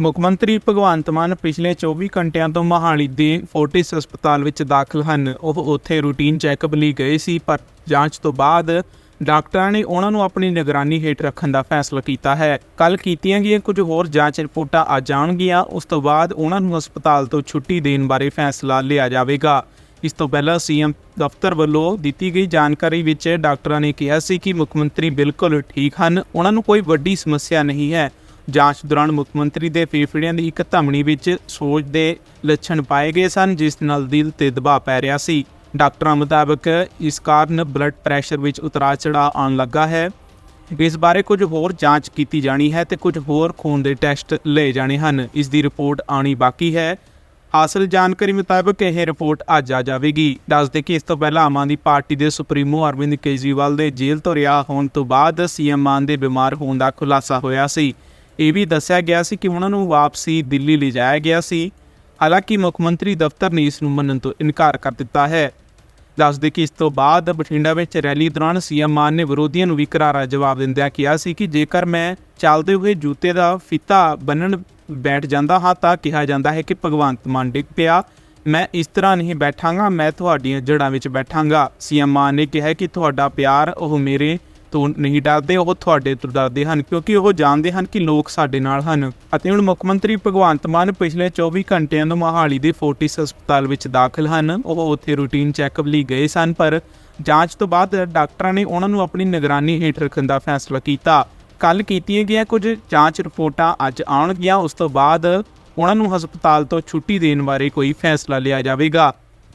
ਮੁੱਖ ਮੰਤਰੀ ਭਗਵੰਤ ਮਾਨ ਪਿਛਲੇ 24 ਘੰਟਿਆਂ ਤੋਂ ਮਹਾਲੀ ਦੇ ਫੋਰਟਿਸ ਹਸਪਤਾਲ ਵਿੱਚ ਦਾਖਲ ਹਨ। ਉਹ ਉੱਥੇ ਰੂਟੀਨ ਚੈੱਕਅਪ ਲਈ ਗਏ ਸੀ, ਪਰ ਜਾਂਚ ਤੋਂ ਬਾਅਦ ਡਾਕਟਰਾਂ ਨੇ ਉਹਨਾਂ ਨੂੰ ਆਪਣੀ ਨਿਗਰਾਨੀ ਹੇਠ ਰੱਖਣ ਦਾ ਫੈਸਲਾ ਕੀਤਾ ਹੈ। ਕੱਲ ਕੀਤੀਆਂ ਗਈਆਂ ਕੁਝ ਹੋਰ ਜਾਂਚ ਰਿਪੋਰਟਾਂ ਆ ਜਾਣਗੀਆਂ ਉਸ ਤੋਂ ਬਾਅਦ ਉਹਨਾਂ ਨੂੰ ਹਸਪਤਾਲ ਤੋਂ ਛੁੱਟੀ ਦੇਣ ਬਾਰੇ ਫੈਸਲਾ ਲਿਆ ਜਾਵੇਗਾ। ਇਸ ਤੋਂ ਪਹਿਲਾਂ ਸੀਐਮ ਦਫ਼ਤਰ ਵੱਲੋਂ ਦਿੱਤੀ ਗਈ ਜਾਣਕਾਰੀ ਵਿੱਚ ਡਾਕਟਰਾਂ ਨੇ ਕਿਹਾ ਸੀ ਕਿ ਮੁੱਖ ਮੰਤਰੀ ਬਿਲਕੁਲ ਠੀਕ ਹਨ। ਉਹਨਾਂ ਨੂੰ ਕੋਈ ਵੱਡੀ ਸਮੱਸਿਆ ਨਹੀਂ ਹੈ। ਜਾਂਚ ਦੌਰਾਨ ਮੁੱਖ ਮੰਤਰੀ ਦੇ ਫੇਫੜਿਆਂ ਦੀ ਇੱਕ ਧਮਨੀ ਵਿੱਚ ਸੋਜ ਦੇ ਲੱਛਣ ਪਾਏ ਗਏ ਸਨ, ਜਿਸ ਨਾਲ ਦਿਲ ਤੇ ਦਬਾਅ ਪੈ ਰਿਹਾ ਸੀ। ਡਾਕਟਰਾਂ ਮੁਤਾਬਕ ਇਸ ਕਾਰਨ ਬਲੱਡ ਪ੍ਰੈਸ਼ਰ ਵਿੱਚ ਉਤਰਾਅ ਚੜਾਅ ਆਉਣ ਲੱਗਾ ਹੈ। ਇਸ ਬਾਰੇ ਕੁਝ ਹੋਰ ਜਾਂਚ ਕੀਤੀ ਜਾਣੀ ਹੈ ਤੇ ਕੁਝ ਹੋਰ ਖੂਨ ਦੇ ਟੈਸਟ ਲਏ ਜਾਣੇ ਹਨ। ਇਸ ਦੀ ਰਿਪੋਰਟ ਆਣੀ ਬਾਕੀ ਹੈ। ਹਾਸਲ ਜਾਣਕਾਰੀ ਮੁਤਾਬਕ ਇਹ ਰਿਪੋਰਟ ਅੱਜ ਆ ਜਾਵੇਗੀ। ਦੱਸਦੇ ਕਿ ਇਸ ਤੋਂ ਪਹਿਲਾਂ ਆਮ ਆਦਮੀ ਪਾਰਟੀ ਦੇ ਸੁਪਰੀਮੋ ਅਰਵਿੰਦ ਕੇਜਰੀਵਾਲ ਦੇ ਜੇਲ੍ਹ ਤੋਂ ਰਿਹਾ ਹੋਣ ਤੋਂ ਬਾਅਦ ਸੀਐਮ ਮਾਨ ਦੇ ਬਿਮਾਰ ਹੋਣ ਦਾ ਖੁਲਾਸਾ ਹੋਇਆ ਸੀ। ਇਹ ਵੀ ਦੱਸਿਆ ਗਿਆ ਸੀ ਕਿ ਉਹਨਾਂ ਨੂੰ ਵਾਪਸੀ ਦਿੱਲੀ ਲਿਜਾਇਆ ਗਿਆ ਸੀ। ਹਾਲਾਂਕਿ ਮੁੱਖ ਮੰਤਰੀ ਦਫ਼ਤਰ ਨੇ ਇਸ ਨੂੰ ਮੰਨਣ ਤੋਂ ਇਨਕਾਰ ਕਰ ਦਿੱਤਾ ਹੈ। ਦੱਸ ਦੇ ਕਿ ਇਸ ਤੋਂ ਬਾਅਦ ਬਠਿੰਡਾ ਵਿੱਚ ਰੈਲੀ ਦੌਰਾਨ ਸੀਐਮ ਮਾਨ ਨੇ ਵਿਰੋਧੀਆਂ ਨੂੰ ਵੀ ਕਰਾਰਾ ਜਵਾਬ ਦਿੰਦਿਆਂ ਕਿਹਾ ਸੀ ਕਿ ਜੇਕਰ ਮੈਂ ਚੱਲਦੇ ਹੋਏ ਜੂਤੇ ਦਾ ਫੀਤਾ ਬੰਨਣ ਬੈਠ ਜਾਂਦਾ ਹਾਂ ਤਾਂ ਕਿਹਾ ਜਾਂਦਾ ਹੈ ਕਿ ਭਗਵੰਤ ਮਾਨ ਡਿੱਗ ਪਿਆ। ਮੈਂ ਇਸ ਤਰ੍ਹਾਂ ਨਹੀਂ ਬੈਠਾਂਗਾ, ਮੈਂ ਤੁਹਾਡੀਆਂ ਜੜ੍ਹਾਂ ਵਿੱਚ ਬੈਠਾਂਗਾ। ਸੀਐਮ ਮਾਨ ਨੇ ਕਿਹਾ ਕਿ ਤੁਹਾਡਾ ਪਿਆਰ, ਉਹ ਮੇਰੇ ਤੋਂ ਨਹੀਂ ਡਰਦੇ, ਉਹ ਤੁਹਾਡੇ ਤੋਂ ਡਰਦੇ ਹਨ, ਕਿਉਂਕਿ ਉਹ ਜਾਣਦੇ ਹਨ ਕਿ ਲੋਕ ਸਾਡੇ ਨਾਲ ਹਨ। ਅਤੇ ਹੁਣ ਮੁੱਖ ਮੰਤਰੀ ਭਗਵੰਤ ਮਾਨ ਪਿਛਲੇ 24 ਘੰਟਿਆਂ ਤੋਂ ਮੋਹਾਲੀ ਦੇ ਫੋਰਟਿਸ ਹਸਪਤਾਲ ਵਿੱਚ ਦਾਖਲ ਹਨ। ਉਹ ਉੱਥੇ ਰੂਟੀਨ ਚੈੱਕਅਪ ਲਈ ਗਏ ਸਨ, ਪਰ ਜਾਂਚ ਤੋਂ ਬਾਅਦ ਡਾਕਟਰਾਂ ਨੇ ਉਹਨਾਂ ਨੂੰ ਆਪਣੀ ਨਿਗਰਾਨੀ ਹੇਠ ਰੱਖਣ ਦਾ ਫੈਸਲਾ ਕੀਤਾ। ਕੱਲ ਕੀਤੀਆਂ ਗਈਆਂ ਕੁਝ ਜਾਂਚ ਰਿਪੋਰਟਾਂ ਅੱਜ ਆਉਣਗੀਆਂ, ਉਸ ਤੋਂ ਬਾਅਦ ਉਹਨਾਂ ਨੂੰ ਹਸਪਤਾਲ ਤੋਂ ਛੁੱਟੀ ਦੇਣ ਬਾਰੇ ਕੋਈ ਫੈਸਲਾ ਲਿਆ ਜਾਵੇਗਾ।